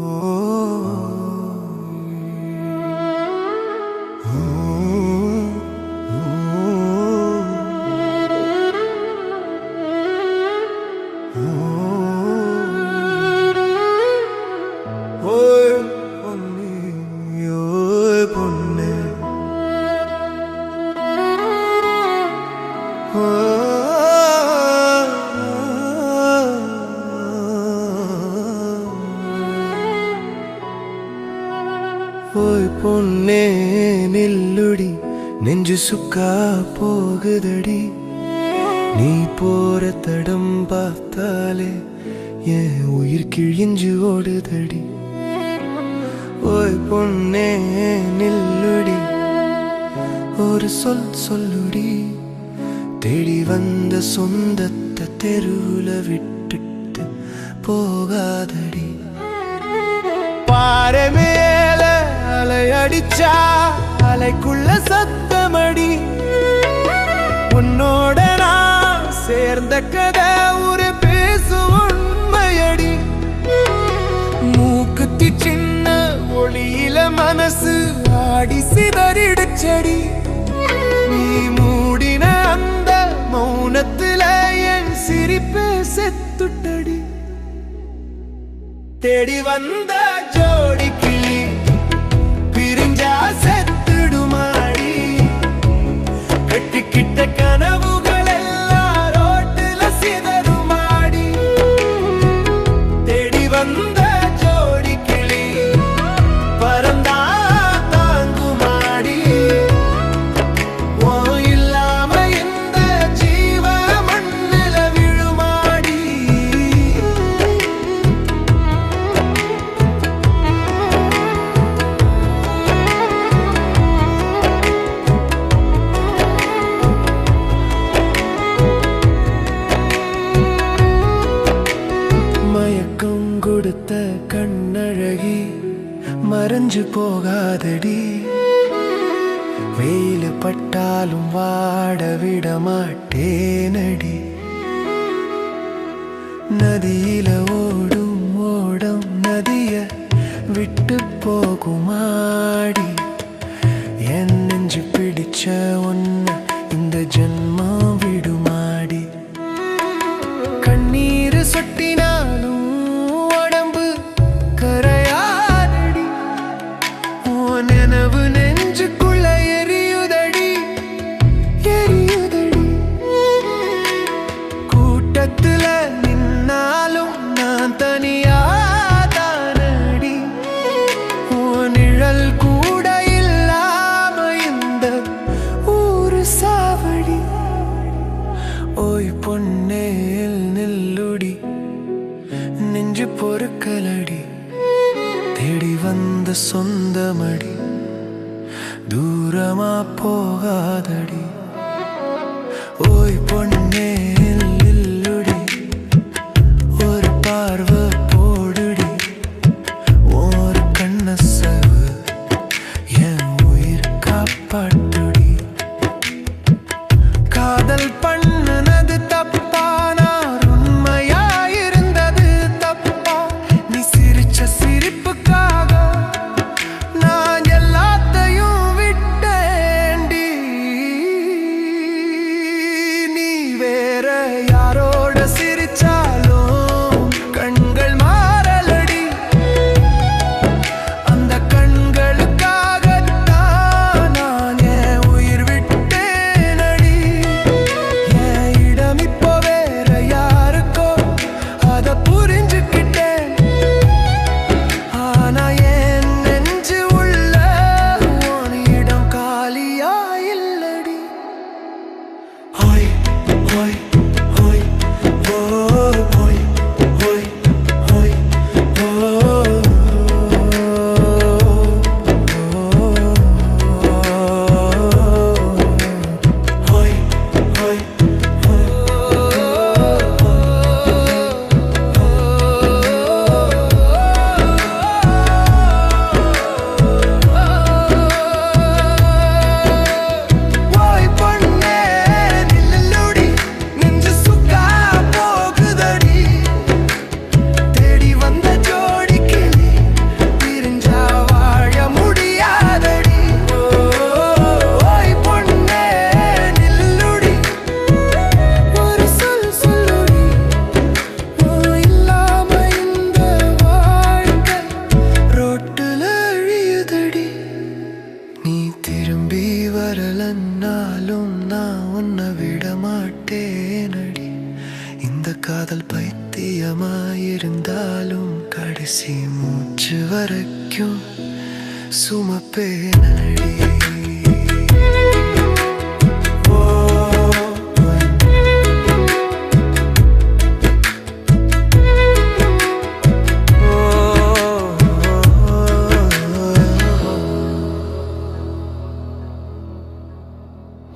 Oh. ஓய் பொன்னே நில்லுடி. நெஞ்சு சுக்கா போகுதடி. நீ போற தடம் பார்த்தாலே என் உயிர் கிழிஞ்சு ஓடுதடி. ஓய் பொன்னே நில்லுடி. ஒரு சொல் சொல்லுடி. தேடி வந்த சொந்தத்தை தெருவுல விட்டுட்டு போகாதடி. பாரமே அலை அடிச்சா அலைக்குள்ள சத்தமடி. உன்னோட நான் சேர்ந்த கதை ஒரு பேசு உண்மையடி. மூக்குத்தி சின்ன ஒளியில மனசு ஆடி சிதறிடுச்சடி. நீ மூடின அந்த மௌனத்துல என் சிரிப்பே செத்துட்டடி. தேடி வந்த ஜோடி கிட்ட அழகி மறைஞ்சு போகாதடி. வெயில் பட்டாலும் வாட விட மாட்டேனடி நதியில ஓடும் ஓடம் நதிய விட்டு போகுமாடி. என் நெஞ்சு பிடிச்ச ஒன்ன இந்த ஜென்மம் நெஞ்சு பொறுக்கலடி. தேடி வந்த சொந்தமடி. தூரமா போகாதடி. ஓய் பொண்ணே நில்லுடி. ஒரு பார்வை போடுடி. ஒரு கண்ணசவு என் உயிர் காப்பாட்டுடி கடைசி மூச்சு வரைக்கும் சுமப்பே நழியே